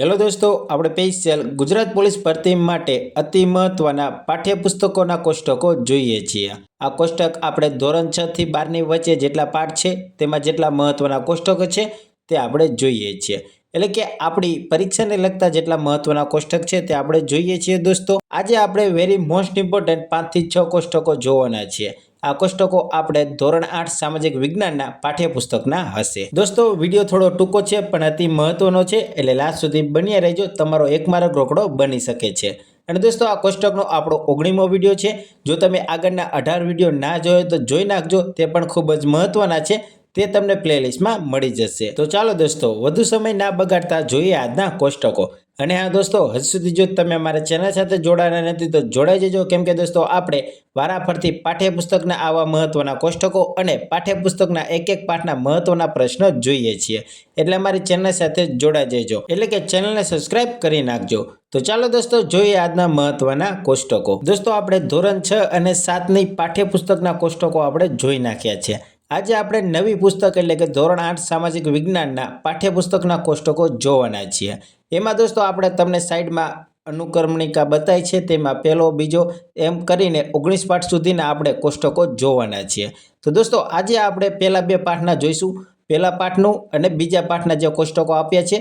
Hello દોસ્તો, આપણે special Gujarat police ભરતી માટે અતિ મહત્વના પાઠ્યપુસ્તકોના કોષ્ટકો જોઈએ છીએ. આ કોષ્ટક આપણે ધોરણ છ થી બારની વચ્ચે જેટલા પાઠ છે, તેમાં જેટલા મહત્વના કોષ્ટકો છે, તે આપણે જોઈએ છીએ. એટલે કે આપણી પરીક્ષાને લગતા જેટલા મહત્વના કોષ્ટક છે, તે આપણે જોઈએ છીએ દોસ્તો. આજે આપણે વેરી મોસ્ટ ઇમ્પોર્ટન્ટ પાંચથી છ કોષ્ટકો જોવાના છીએ. આ કોષ્ટકો આપણે ધોરણ આઠ સામાજિક વિજ્ઞાનના પાઠ્યપુસ્તકના હશે. દોસ્તો, વીડિયો થોડો ટૂંકો છે, પણ અતિ મહત્વનો છે, એટલે લાસ્ટ સુધી બન્યા રહેજો, તમારો એક માર્ગ રોકડો બની શકે છે. અને દોસ્તો, આ કોષ્ટકનો આપણો ઓગણીમો વીડિયો છે. જો તમે આગળના અઢાર વીડિયો ના જોયો તો જોઈ નાખજો, તે પણ ખૂબ જ મહત્વના છે, તે તમને પ્લેલિસ્ટમાં મળી જશે. તો ચાલો દોસ્તો, વધુ સમય ના બગાડતા જોઈએ આજના કોષ્ટકો. અને હા, દોસ્તો, હજુ સુધી જો તમે અમારા ચેનલ સાથે જોડાયા નથી, તો જોડાઈ જજો. કેમ કે, દોસ્તો, આપણે વારાફરતી પાઠ્યપુસ્તકના આવા મહત્વના કોષ્ટકો અને પાઠ્યપુસ્તકના એક એક પાઠના મહત્વના પ્રશ્નો જોઈએ છીએ. એટલે અમારી ચેનલ સાથે જોડાઈ જજો. એટલે કે ચેનલને સબસ્ક્રાઇબ કરી નાખજો. તો ચાલો, દોસ્તો, જોઈએ આજના મહત્વના કોષ્ટકો. દોસ્તો, આપણે ધોરણ છ અને સાતની પાઠ્યપુસ્તકના કોષ્ટકો આપણે જોઈ નાખ્યા છે. આજે આપણે નવી પુસ્તક એટલે કે ધોરણ આઠ સામાજિક વિજ્ઞાનના પાઠ્યપુસ્તકના કોષ્ટકો જોવાના છીએ. એમાં દોસ્તો આપણે તમને સાઈડમાં અનુક્રમણિકા બતાવી છે, તેમાં પહેલો બીજો એમ કરીને ઓગણીસ પાઠ સુધીના આપણે કોષ્ટકો જોવાના છીએ. તો દોસ્તો આજે આપણે પહેલા બે પાઠના જોઈશું. પહેલા પાઠનું અને બીજા પાઠના જે કોષ્ટકો આપ્યા છે,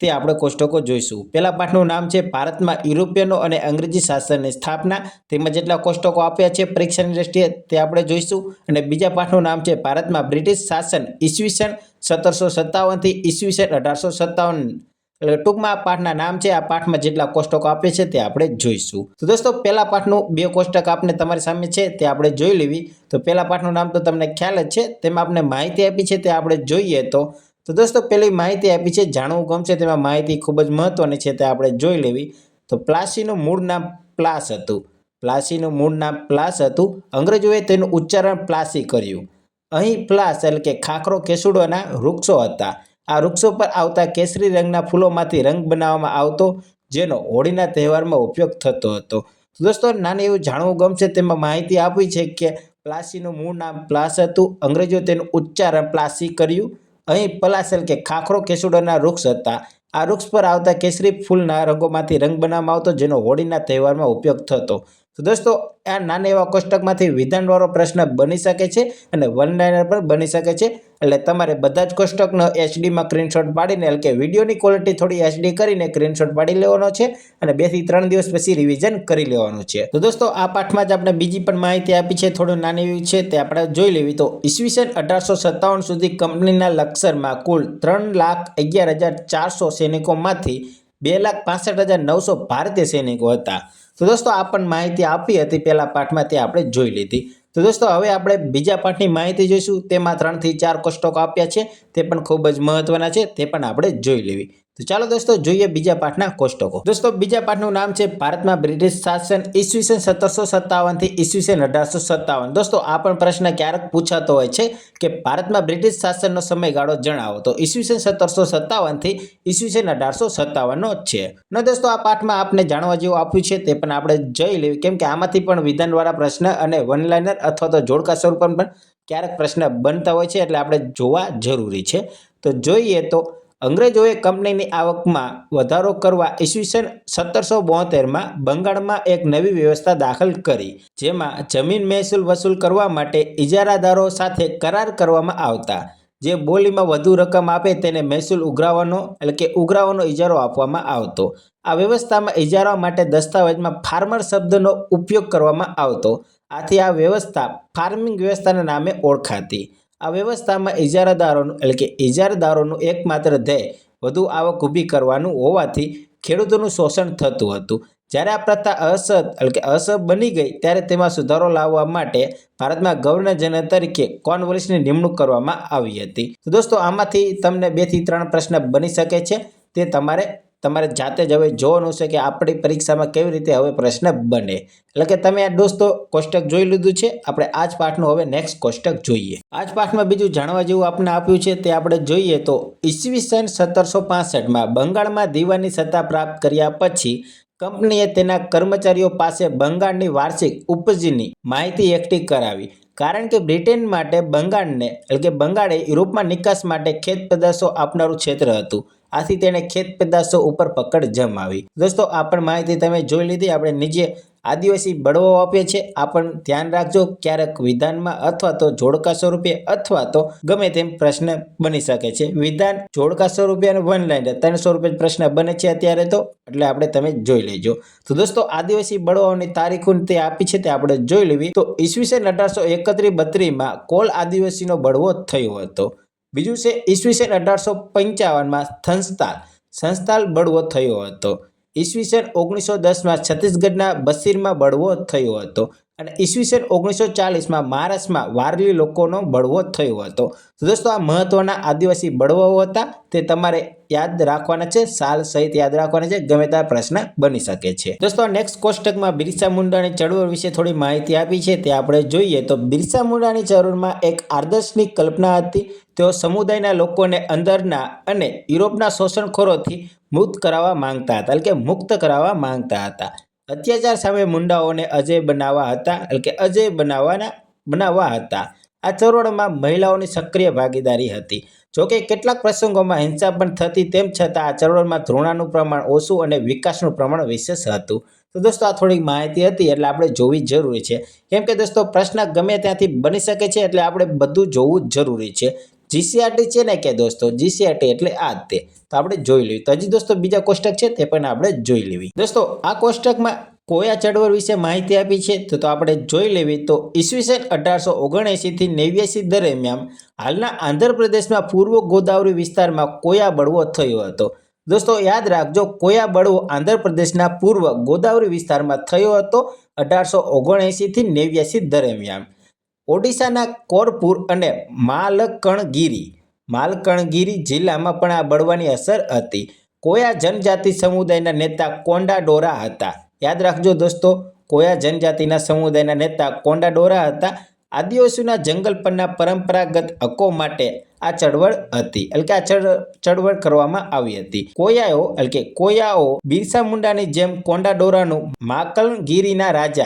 તે આપણે કોષ્ટકો જોઈશું. પહેલા પાઠનું નામ છે ભારતમાં યુરોપિયનો અને અંગ્રેજી શાસનની સ્થાપના. તેમાં જેટલા કોષ્ટકો આપ્યા છે પરીક્ષાની દ્રષ્ટિએ તે આપણે જોઈશું. અને બીજા પાઠનું નામ છે ભારતમાં બ્રિટિશ શાસન ઈસવીસન સત્તરસો સત્તાવનથી ઈસવીસન અઢારસો સત્તાવન એટલે ટૂંકમાં આ પાઠના નામ છે, આ પાઠમાં જેટલા કોષ્ટકો આપે છે તે આપણે જોઈશું. તો દોસ્તો, પહેલા પાઠનું બે કોષ્ટક આપને તમારી સામે છે, તે આપણે જોઈ લેવી. તો પહેલા પાઠનું નામ તો તમને ખ્યાલ જ છે, તેમાં આપણે માહિતી આપી છે, તે આપણે જોઈએ તો. તો દોસ્તો, પહેલી માહિતી આપી છે, જાણવું ગમશે, તેમાં માહિતી ખૂબ જ મહત્વની છે, તે આપણે જોઈ લેવી. તો પ્લાસીનું મૂળ નામ પ્લાસ હતું. પ્લાસીનું મૂળ નામ પ્લાસ હતું. અંગ્રેજોએ તેનું ઉચ્ચારણ પ્લાસી કર્યું. અહીં પ્લાસ એટલે કે ખાખરો, કેસુડોના વૃક્ષો હતા. આ વૃક્ષો પર આવતા કેસરી રંગના ફૂલોમાંથી રંગ બનાવવામાં આવતો, જેનો હોળીના તહેવારમાં ઉપયોગ થતો હતો. દોસ્તો, નાની એવું જાણવું ગમશે, તેમાં માહિતી આપી છે કે પ્લાસીનું મૂળ નામ પ્લાસ હતું. અંગ્રેજો તેનું ઉચ્ચારણ પ્લાસી કર્યું. અહીં પલાસેલ કે ખાખરો કેસુડોના વૃક્ષ હતા. આ વૃક્ષ પર આવતા કેસરી ફૂલના રંગોમાંથી રંગ બનાવવામાં આવતો, જેનો હોળીના તહેવારમાં ઉપયોગ થતો. તો દોસ્તો, આ નાના એવા કોષ્ટકમાંથી વિધાનવાળો પ્રશ્ન બની શકે છે અને વન લાઇનર પણ બની શકે છે. એટલે તમારે બધા જ કોષ્ટકનો એચડીમાં સ્ક્રીનશોટ પાડીને, એટલે કે વિડીયોની ક્વોલિટી થોડી એચડી કરીને સ્ક્રીનશોટ પાડી લેવાનો છે અને બેથી ત્રણ દિવસ પછી રિવિઝન કરી લેવાનું છે. તો દોસ્તો, આ પાઠમાં જ આપણે બીજી પણ માહિતી આપી છે, થોડું નાની એવી છે, તે આપણે જોઈ લેવી. તો ઈસવીસન અઢારસો સત્તાવન સુધી કંપનીના લક્ષરમાં કુલ ત્રણ લાખ અગિયાર હજાર ચારસો સૈનિકોમાંથી બે લાખ પાસઠ હજાર નવસો ભારતીય સૈનિકો હતા. તો દોસ્તો, આ પણ માહિતી આપી હતી પહેલા પાઠમાં તે આપણે જોઈ લીધી. તો દોસ્તો, હવે આપણે બીજા પાઠની માહિતી જોઈશું. તેમાં ત્રણથી ચાર કોષ્ટકો આપ્યા છે. તે પણ ખૂબ જ મહત્વના છે. તે પણ આપણે જોઈ લેવી. તો ચાલો દોસ્તો જોઈએ બીજા પાઠના કોષ્ટકો. દોસ્તો બીજા પાઠનું નામ છે ભારતમાં બ્રિટિશ શાસન ઈસવીસન સત્તરસો સત્તાવનથી ઈસવીસન અઢારસો સત્તાવન. દોસ્તો આ પણ પ્રશ્ન ક્યારેક પૂછાતો હોય છે કે ભારતમાં બ્રિટિશ શાસનનો સમયગાળો જણાવો. તો ઈસવીસન સત્તરસો સત્તાવનથી ઈસવીસન અઢારસો સત્તાવનનો જ છે. ને દોસ્તો આ પાઠમાં આપને જાણવા જેવું આપ્યું છે તે પણ આપણે જોઈ લેવી. કેમ કે આમાંથી પણ વિધાનવાળા પ્રશ્ન અને વન લાઇનર અથવા તો જોડકા સ્વરૂપમાં પણ ક્યારેક પ્રશ્ન બનતા હોય છે એટલે આપણે જોવા જરૂરી છે. તો જોઈએ તો અંગ્રેજોએ કંપનીની આવકમાં વધારો કરવા ઈસવીસન સત્તરસો બોતેરમાં બંગાળમાં એક નવી વ્યવસ્થા દાખલ કરી, જેમાં જમીન મહેસૂલ વસૂલ કરવા માટે ઇજારાદારો સાથે કરાર કરવામાં આવતા. જે બોલીમાં વધુ રકમ આપે તેને મહેસૂલ ઉઘરાવવાનો એટલે કે ઉઘરાવવાનો ઇજારો આપવામાં આવતો. આ વ્યવસ્થામાં ઇજારા માટે દસ્તાવેજમાં ફાર્મર શબ્દનો ઉપયોગ કરવામાં આવતો. આથી આ વ્યવસ્થા ફાર્મિંગ વ્યવસ્થાના નામે ઓળખાતી. આ વ્યવસ્થામાં ઇજારાદારોનું એટલે કે ઇજારદારોનું એકમાત્ર ધ્યેય વધુ આવક ઊભી કરવાનું હોવાથી ખેડૂતોનું શોષણ થતું હતું. જ્યારે આ પ્રથા અસત એટલે કે અસર બની ગઈ, ત્યારે તેમાં સુધારો લાવવા માટે ભારતમાં ગવર્નર જનરલ તરીકે કોર્નવોલિસની નિમણૂક કરવામાં આવી હતી. તો દોસ્તો, આમાંથી તમને બેથી ત્રણ પ્રશ્ન બની શકે છે. તે તમારે તમારે જાતે જ હવે જોવાનું છે કે આપણી પરીક્ષામાં કેવી રીતે હવે પ્રશ્ન બને. એટલે કે તમે દોસ્તો કોષ્ટક જોઈ લીધું છે, આપણે આ જ પાઠનું હવે નેક્સ્ટ કોષ્ટક જોઈએ. આ જ પાઠમાં બીજું જાણવા જેવું આપણે આપ્યું છે તે આપણે જોઈએ તો ઈસવીસન સત્તરસો પાસઠમાં બંગાળમાં દીવાની સત્તા પ્રાપ્ત કર્યા પછી કંપનીએ તેના કર્મચારીઓ પાસે બંગાળની વાર્ષિક ઉપજની માહિતી એકઠી કરાવી. કારણ કે બ્રિટેન માટે બંગાળને, એટલે કે બંગાળે યુરોપમાં નિકાસ માટે ખેત પેદાશો આપનારું ક્ષેત્ર હતું. આથી તેણે ખેત પેદાશો ઉપર પકડ જમાવી. દોસ્તો, આ પણ માહિતી તમે જોઈ લીધી. આપણે નીચે આદિવાસી બળવો આપે છે. આ પણ ધ્યાન રાખજો. ક્યારેક વિધાનમાં અથવા તો જોડકા સ્વરૂપે અથવા તો ગમે તેમ પ્રશ્ન બની શકે છે. વિધાન જોડકા સ્વરૂપે અને વન લાઈન ત્રણ સ્વરૂપે પ્રશ્ન બને છે અત્યારે તો. એટલે આપણે તમે જોઈ લેજો. તો દોસ્તો, આદિવાસી બળવાઓની તારીખો તે આપી છે તે આપણે જોઈ લેવી. તો ઈસવીસન અઢારસો એકત્રીસ બત્રીસમાં કોલ આદિવાસીનો બળવો થયો હતો. બીજું છે, ઈસવીસન અઢારસો પંચાવનમાં સંસ્થાલ. સંસ્થાલ બળવો થયો હતો. ઈસવીસન ઓગણીસો દસમાં છત્તીસગઢના બસીરમાં બળવો થયો હતો અને ઈસવીસન ઓગણીસો ચાલીસમાં મહારાષ્ટ્રમાં વારલી લોકોનો બળવો થયો હતો. દોસ્તો, આ મહત્વના આદિવાસી બળવાઓ હતા તે તમારે યાદ રાખવાના છે, સાલ સહિત યાદ રાખવાના છે, ગમે ત્યાં પ્રશ્ન બની શકે છે. દોસ્તો નેક્સ્ટ કોષ્ટકમાં બિરસા મુંડાની ચળવળ વિશે થોડી માહિતી આપી છે, તે આપણે જોઈએ તો બિરસા મુંડાની ચળવળમાં એક આદર્શની કલ્પના હતી. તેઓ સમુદાયના લોકોને અંદરના અને યુરોપના શોષણખોરોથી મુક્ત કરાવવા માંગતા હતા, એટલે કે મુક્ત કરાવવા માંગતા હતા. અત્યાચાર સામે મુંડાઓને અજય બનાવવા હતા, એટલે કે અજય બનાવવાના, બનાવવા હતા. આ ચળવળમાં મહિલાઓની સક્રિય ભાગીદારી હતી. જોકે કેટલાક પ્રસંગોમાં હિંસા પણ થતી તેમ છતાં આ ચળવળમાં ધૃણાનું પ્રમાણ ઓછું અને વિકાસનું પ્રમાણ વિશેષ હતું. તો દોસ્તો, આ થોડીક માહિતી હતી એટલે આપણે જોવી જરૂરી છે. કેમ કે દોસ્તો, પ્રશ્ન ગમે ત્યાંથી બની શકે છે એટલે આપણે બધું જોવું જરૂરી છે. જીસીઆરટી છે ને કે દોસ્તો? જીસીઆરટી એટલે આ તે. તો આપણે જોઈ લેવી તો હજી દોસ્તો બીજા કોષ્ટક છે તે પણ આપણે જોઈ લેવી. દોસ્તો, આ કોષ્ટકમાં કોયા ચળવળ વિશે માહિતી આપી છે તો આપણે જોઈ લેવી તો ઈસવીસન અઢારસો ઓગણએંસીથી નેવ્યાસી દરમિયાન હાલના આંધ્રપ્રદેશમાં પૂર્વ ગોદાવરી વિસ્તારમાં કોયા બળવો થયો હતો? દોસ્તો, યાદ રાખજો, કોયા બળવો આંધ્રપ્રદેશના પૂર્વ ગોદાવરી વિસ્તારમાં થયો હતો અઢારસો ઓગણએંસીથી નેવ્યાસી દરમિયાન? ઓડિશાના કોરપુર અને માલકણગીરી. માલકણગીરી જિલ્લામાં પણ આ બળવાની અસર હતી. કોયા જનજાતિ સમુદાયના નેતા કોંડા ડોરા હતા? યાદ રાખજો દોસ્તો, કોયા જનજાતિના સમુદાયના નેતા કોંડા ડોરા હતા આદિવાસીના જંગલ પરના પરંપરાગત હકો માટે આ ચળવળ હતી. એટલે કે આ ચળ- ચળવળ કરવામાં આવી હતી. કોયાઓ, એટલે કે કોયાઓ, બિરસા મુંડાની જેમ કોંડા ડોરાનું માકલગીરીના રાજા,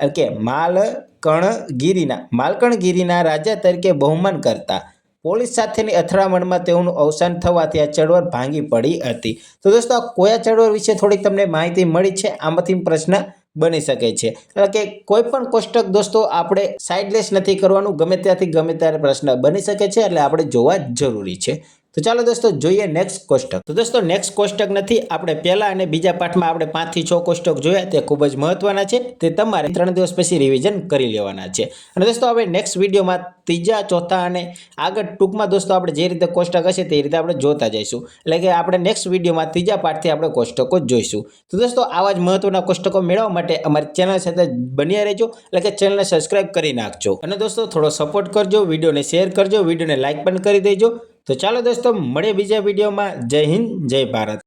એટલે કે માલકણગીરીના માલકણગીરીના રાજા તરીકે બહુમાન કરતા. પોલીસ સાથેની અથડામણમાં તેઓનું અવસાન થવાથી આ ચળવળ ભાંગી પડી હતી. તો દોસ્તો, આ કોયા ચળવળ વિશે થોડીક તમને માહિતી મળી છે? આમાંથી પ્રશ્ન બની શકે છે. એટલે કે કોઈ પણ કોષ્ટક દોસ્તો, આપણે સાઇડલેસ નથી કરવાનું. ગમે ત્યાંથી ગમે ત્યારે પ્રશ્ન બની શકે છે, એટલે આપણે જોવા જરૂરી છે. તો ચાલો દોસ્તો જોઈએ નેક્સ્ટ કોષ્ટક. તો દોસ્તો નેક્સ્ટ કોષ્ટક નથી, આપણે પહેલા અને બીજા પાઠમાં આપણે પાંચથી છ કોષ્ટક જોયા, તે ખૂબ જ મહત્વના છે. તે તમારે ત્રણ દિવસ પછી રિવિઝન કરી લેવાના છે. અને દોસ્તો આપણે નેક્સ્ટ વિડીયોમાં ત્રીજા, ચોથા અને આગળ ટૂંકમાં દોસ્તો આપણે જે રીતે કોષ્ટક હશે તે રીતે આપણે જોતા જઈશું. એટલે કે આપણે નેક્સ્ટ વિડીયોમાં ત્રીજા પાઠથી આપણે કોષ્ટકો જોઈશું. તો દોસ્તો આવા જ મહત્વના કોષ્ટકો મેળવવા માટે અમારી ચેનલ સાથે બન્યા રહેજો. એટલે કે ચેનલને સબસ્ક્રાઇબ કરી નાખજો. અને દોસ્તો થોડો સપોર્ટ કરજો, વિડીયોને શેર કરજો, વિડીયોને લાઇક પણ કરી દેજો. તો ચાલો દોસ્તો મળીએ બીજા વિડીયોમાં. જય હિન્દ જય ભારત.